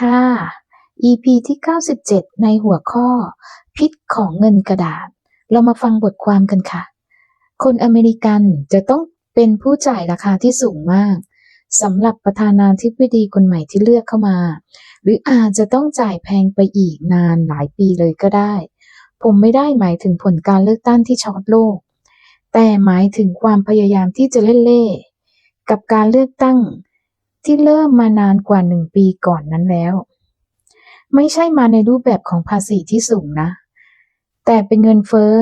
ค่ะ EP ที่ 97 ในหัวข้อ พิษของเงินกระดาษ เรามาฟังบทความกันค่ะ คนอเมริกันจะต้องเป็นผู้จ่ายราคาที่สูงมากสำหรับประธานาธิบดีคนใหม่ที่เลือกเข้ามา หรืออาจจะต้องจ่ายแพงไปอีกนานหลายปีเลยก็ได้ ผมไม่ได้หมายถึงผลการเลือกตั้งที่ช็อตโลก แต่หมายถึงความพยายามที่จะเล่นเล่กับการเลือกตั้ง ที่เริ่มมานานกว่าหนึ่งปีก่อนนั้นแล้ว ไม่ใช่มาในรูปแบบของภาษีที่สูงนะ แต่เป็นเงินเฟ้อ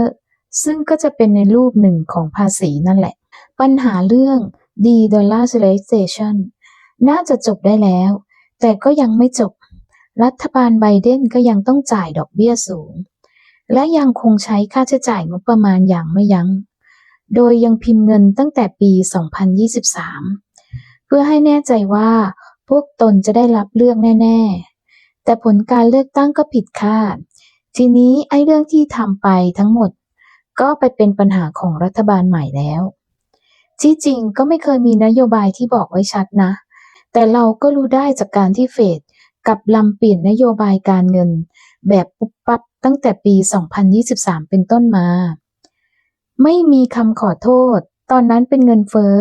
ซึ่งก็จะเป็นในรูปหนึ่งของภาษีนั่นแหละ ปัญหาเรื่อง de-dollarization น่าจะจบได้แล้ว แต่ก็ยังไม่จบ รัฐบาลไบเดนก็ยังต้องจ่ายดอกเบี้ยสูง และยังคงใช้ค่าใช้จ่ายงบประมาณอย่างไม่ยัง้ง โดยยังพิมพ์เงินตั้งแต่ปี 2023 พื่อให้แน่ใจว่า พวกตนจะได้รับเลือกแน่ ๆ แต่ผลการเลือกตั้งก็ผิดคาด ทีนี้ไอ้เรื่องที่ทำไปทั้งหมด ก็ไปเป็นปัญหาของรัฐบาลใหม่แล้ว ที่จริงก็ไม่เคยมีนโยบายที่บอกไว้ชัดนะ แต่เราก็รู้ได้จากการที่เฟดกับลำเปลี่ยนนโยบายการเงิน แบบปุ๊บปั๊บตั้งแต่ปี 2023 เป็นต้นมา ไม่มีคำขอโทษ ตอนนั้นเป็นเงินเฟ้อ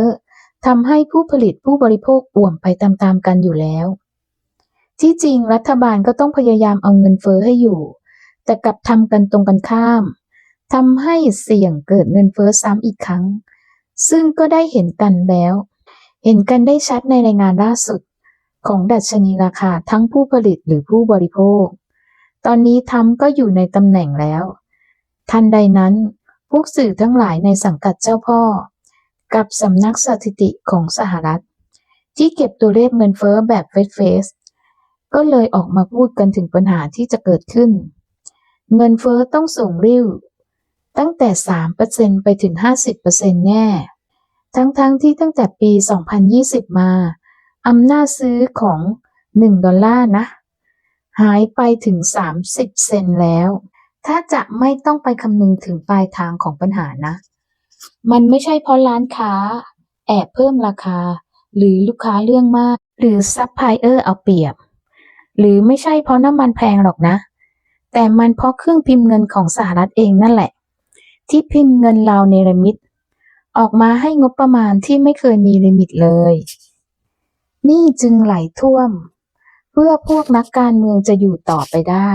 ทำให้ผู้ผลิตผู้บริโภคอ่วมไปตามๆกันอยู่แล้ว ที่จริงรัฐบาลก็ต้องพยายามเอาเงินเฟ้อให้อยู่ แต่กลับทำกันตรงกันข้ามทำให้เสี่ยงเกิดเงินเฟ้อซ้ำอีกครั้ง ซึ่งก็ได้เห็นกันแล้ว เห็นกันได้ชัดในรายงานล่าสุด ของดัชนีราคาทั้งผู้ผลิตหรือผู้บริโภค ตอนนี้ทำก็อยู่ในตำแหน่งแล้ว ทันใดนั้น พวกสื่อทั้งหลายในสังกัดเจ้าพ่อ กับสำนักสถิติของสหรัฐ ที่เก็บตัวเลขเงินเฟ้อแบบเฟสเฟสก็เลยออกมาพูดกันถึงปัญหาที่จะเกิดขึ้น เงินเฟ้อต้องสูงริ้ว ตั้งแต่ 3%ไปถึง 50%แน่ ทั้งๆทที่ตั้งแต่ปี 2020 มาอำนาจซื้อของ 1 ดอลลาร์นะ หายไปถึง 30 เซนแล้ว ถ้าจะไม่ต้องไปคำนึงถึงปลายทางของปัญหานะ มันไม่ใช่เพราะร้านค้า แอบเพิ่มราคา หรือลูกค้าเรื่องมาก หรือซัพพลายเออร์เอาเปรียบ หรือไม่ใช่เพราะน้ำมันแพงหรอกนะ แต่มันเพราะเครื่องพิมพ์เงินของสหรัฐเองนั่นแหละ ที่พิมพ์เงินเราเนรมิต ออกมาให้งบประมาณที่ไม่เคยมีลิมิตเลยนี่จึงไหลท่วม เพื่อพวกนักการเมืองจะอยู่ต่อไปได้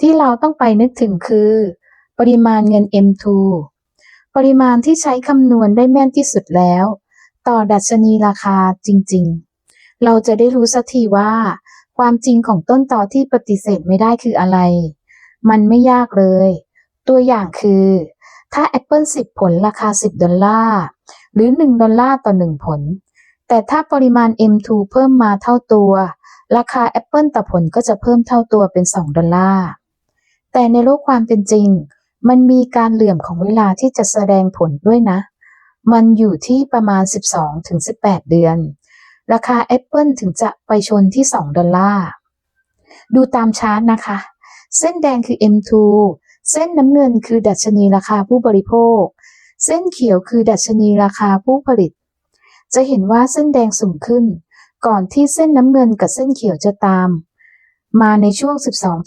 ที่เราต้องไปนึกถึงคือ ปริมาณเงิน M2 ปริมาณที่ใช้คำนวณได้แม่นที่สุดแล้ว ต่อดัชนีราคาจริงๆ เราจะได้รู้สักทีว่า ความจริงของต้นต่อที่ปฏิเสธไม่ได้คืออะไร มันไม่ยากเลย ตัวอย่างคือ ถ้า Apple 10 ผลราคา 10 ดอลลาร์ หรือ 1 ดอลลาร์ต่อ 1 ผล แต่ถ้าปริมาณ M2 เพิ่มมาเท่าตัว ราคา Apple ต่อผลก็จะเพิ่มเท่าตัวเป็น 2 ดอลลาร์ แต่ในโลกความเป็นจริง มันมีการเหลื่อมของเวลาที่จะแสดงผลด้วยนะ มันอยู่ที่ประมาณ 12-18 เดือน ราคา Apple ถึงจะไปชนที่ 2 ดอลลาร์ ดูตามชาร์ตนะคะ เส้นแดงคือ M2 เส้นน้ำเงินคือดัชนีราคาผู้บริโภค เส้นเขียวคือดัชนีราคาผู้ผลิต จะเห็นว่าเส้นแดงสูงขึ้น ก่อนที่เส้นน้ำเงินกับเส้นเขียวจะตาม มาในช่วง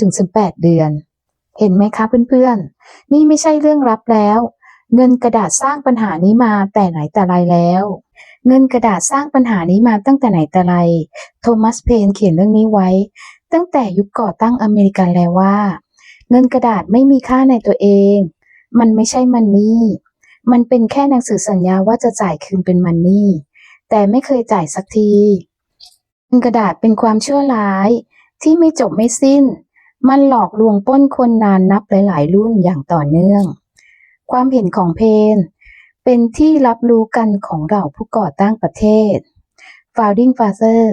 12-18 เดือน เห็นไหมคะเพื่อนๆ นี่ไม่ใช่เรื่องลับแล้ว เงินกระดาษสร้างปัญหานี้มาแต่ไหนแต่ไรแล้ว เงินกระดาษสร้างปัญหานี้มาตั้งแต่ไหนแต่ไร โทมัสเพนเขียนเรื่องนี้ไว้ ตั้งแต่ยุคก่อตั้งอเมริกันแล้วว่า เงินกระดาษไม่มีค่าในตัวเอง มันไม่ใช่มันนี่ มันเป็นแค่หนังสือสัญญาว่าจะจ่ายคืนเป็นมันนี่ แต่ไม่เคยจ่ายสักทีเงินกระดาษเป็นความชั่วร้ายที่ไม่จบไม่สิ้น มันหลอกลวงป้นคนนานนับหลาย ๆ รุ่นอย่างต่อเนื่อง ความเห็นของเพนเป็นที่รับรู้กันของเราผู้ก่อตั้งประเทศ Founding Father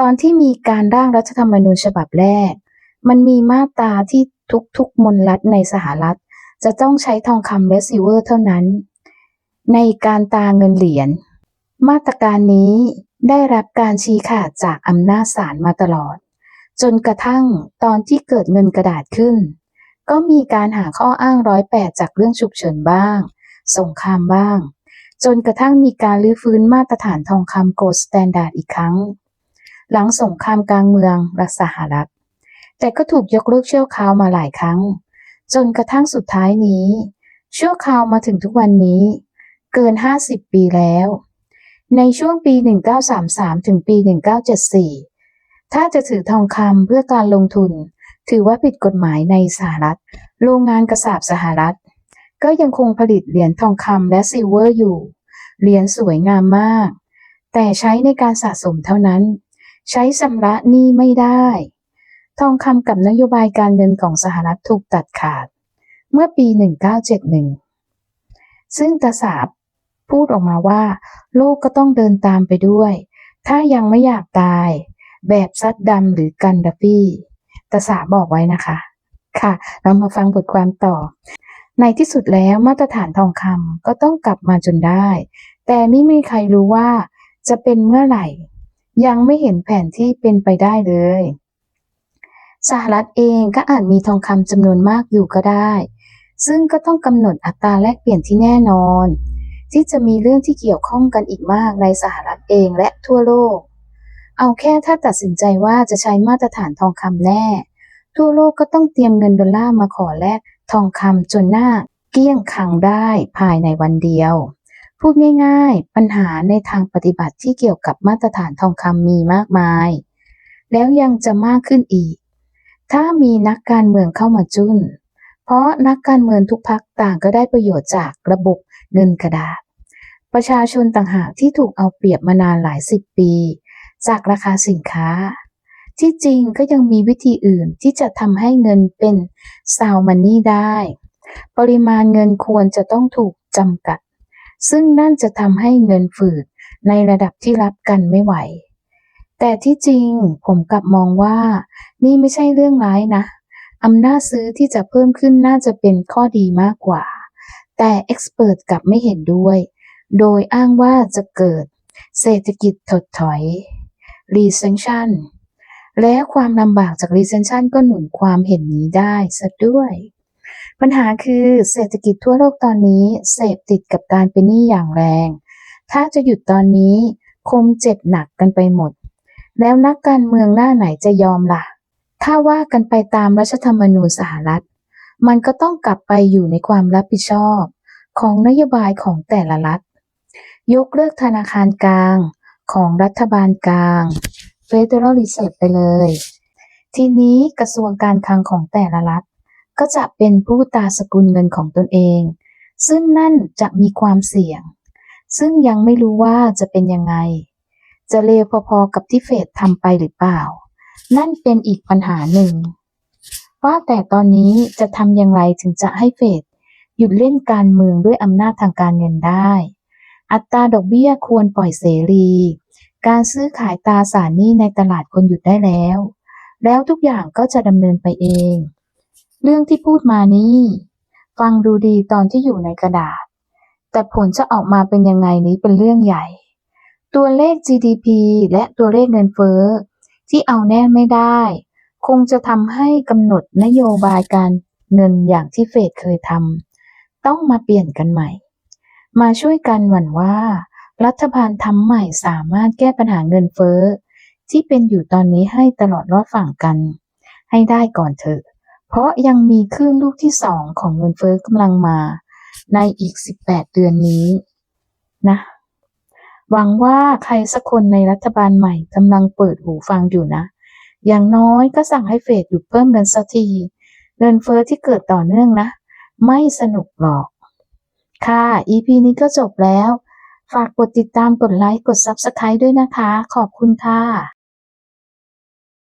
ตอนที่มีการร่างรัฐธรรมนูญฉบับแรก มันมีมาตราที่ทุกๆมลรัฐในสหรัฐ จะต้องใช้ทองคำและซิเวอร์เท่านั้น ในการตาเงินเหรียญ มาตรการนี้ได้รับการชี้ขาดจากอำนาจศาลมาตลอด จนกระทั่งตอนที่เกิดเงินกระดาษขึ้น ก็มีการหาข้ออ้างร้อยแปดจากเรื่องฉุกเฉินบ้าง สงครามบ้าง จนกระทั่งมีการลื้อฟื้นมาตรฐานทองคำโกลด์สแตนดาร์ดอีกครั้ง หลังสงครามกลางเมืองรัสหรัฐ แต่ก็ถูกยกเลิกเชั่วคราวมาหลายครั้ง จนกระทั่งสุดท้ายนี้ชั่วคราวมาถึงทุกวันนี้ เกิน 50 ปีแล้ว ในช่วงปี 1933 ถึงปี 1974 ถ้าจะถือทองคำเพื่อการลงทุน ถือว่าผิดกฎหมายในสหรัฐ โรงงานกระสาบสหรัฐ ก็ยังคงผลิตเหรียญทองคำและซิลเวอร์อยู่ เหรียญสวยงามมาก แต่ใช้ในการสะสมเท่านั้น ใช้ชำระหนี้ไม่ได้ ทองคำกับนโยบายการเงินของสหรัฐถูกตัดขาด เมื่อปี 1971 ซึ่งตาสาบพูดออกมาว่า โลกก็ต้องเดินตามไปด้วย ถ้ายังไม่อยากตาย แบบซัดดำหรือกันดาฟี่ตาสาบอกไว้นะคะ ค่ะ เรามาฟังบทความต่อ ในที่สุดแล้วมาตรฐานทองคำก็ต้องกลับมาจนได้ แต่ไม่มีใครรู้ว่าจะเป็นเมื่อไหร่ ยังไม่เห็นแผนที่เป็นไปได้เลยสหรัฐเองก็อาจมีทองคำจำนวนมากอยู่ก็ได้ ซึ่งก็ต้องกำหนดอัตราแลกเปลี่ยนที่แน่นอน ที่จะมีเรื่องที่เกี่ยวข้องกันอีกมากในสหรัฐเองและทั่วโลก เอาแค่ถ้าตัดสินใจว่าจะใช้มาตรฐานทองคำแน่ทั่วโลกก็ต้องเตรียมเงินดอลลาร์มาขอแลกทองคำจนหน้าเกลี้ยงคังได้ภายในวันเดียว พูดง่ายๆ ปัญหาในทางปฏิบัติที่เกี่ยวกับมาตรฐานทองคำมีมากมาย แล้วยังจะมากขึ้นอีก ถ้ามีนักการเมืองเข้ามาจุ้นเพราะนักการเมืองทุกพักต่างก็ได้ประโยชน์จากระบบเงินกระดาษ ประชาชนต่างหากที่ถูกเอาเปรียบมานานหลายสิบปี จากราคาสินค้า ที่จริงก็ยังมีวิธีอื่นที่จะทำให้เงินเป็นซาวมันนี่ได้ ปริมาณเงินควรจะต้องถูกจำกัด ซึ่งนั่นจะทำให้เงินฝืดในระดับที่รับกันไม่ไหว แต่ที่จริงผมกลับมองว่า นี่ไม่ใช่เรื่องร้ายนะอำนาจซื้อที่จะเพิ่มขึ้นน่าจะเป็นข้อดีมากกว่า แต่เอ็กซ์เพรสกลับไม่เห็นด้วย โดยอ้างว่าจะเกิดเศรษฐกิจถดถอย recession และความลำบากจาก recession ก็หนุนความเห็นนี้ได้ซะด้วย ปัญหาคือเศรษฐกิจทั่วโลกตอนนี้เสพติดกับการเป็นหนี้อย่างแรง ถ้าจะหยุดตอนนี้คงเจ็บหนักกันไปหมด แล้วนักการเมืองหน้าไหนจะยอมล่ะ ถ้าว่ากันไปตามรัฐธรรมนูญสหรัฐ มันก็ต้องกลับไปอยู่ในความรับผิดชอบ ของนโยบายของแต่ละรัฐ ยกเลิกธนาคารกลาง ของรัฐบาลกลาง Federal Reserve ไปเลย ทีนี้กระทรวงการคลังของแต่ละรัฐ ก็จะเป็นผู้ตาสกุลเงินของตนเอง ซึ่งนั่นจะมีความเสี่ยง ซึ่งยังไม่รู้ว่าจะเป็นยังไง จะเลวพอๆกับที่เฟดทำไปหรือเปล่า นั่นเป็นอีกปัญหาหนึ่ง ว่าแต่ตอนนี้จะทำอย่างไรถึงจะให้เฟดหยุดเล่นการเมืองด้วยอำนาจทางการเงินได้ อัตราดอกเบี้ยควรปล่อยเสรี การซื้อขายตราสารหนี้ในตลาดควรหยุดได้แล้ว แล้วทุกอย่างก็จะดำเนินไปเอง เรื่องที่พูดมานี้ ฟังดูดีตอนที่อยู่ในกระดาษ แต่ผลจะออกมาเป็นยังไงนี้เป็นเรื่องใหญ่ ตัวเลข GDP และตัวเลขเงินเฟ้อ ที่เอาแน่ไม่ได้ คงจะทำให้กำหนดนโยบายการเงินอย่างที่เฟดเคยทำต้องมาเปลี่ยนกันใหม่ มาช่วยกันหวั่นว่า รัฐบาลทำใหม่สามารถแก้ปัญหาเงินเฟ้อ ที่เป็นอยู่ตอนนี้ให้ตลอดรอดฝั่งกัน ให้ได้ก่อนเถอะ เพราะยังมีคลื่นลูกที่สองของเงินเฟ้อกำลังมา ในอีก 18 เดือนนี้นะหวังว่าใครสักคนในรัฐบาลใหม่กำลังเปิดหูฟังอยู่นะ อย่างน้อยก็สั่งให้เฟดหยุดเพิ่มเงินสักที เงินเฟ้อที่เกิดต่อเนื่องนะ ไม่สนุกหรอก ค่ะ EP นี้ก็จบแล้ว ฝากกดติดตามกดไลค์กด Subscribe ด้วยนะคะ ขอบคุณค่ะ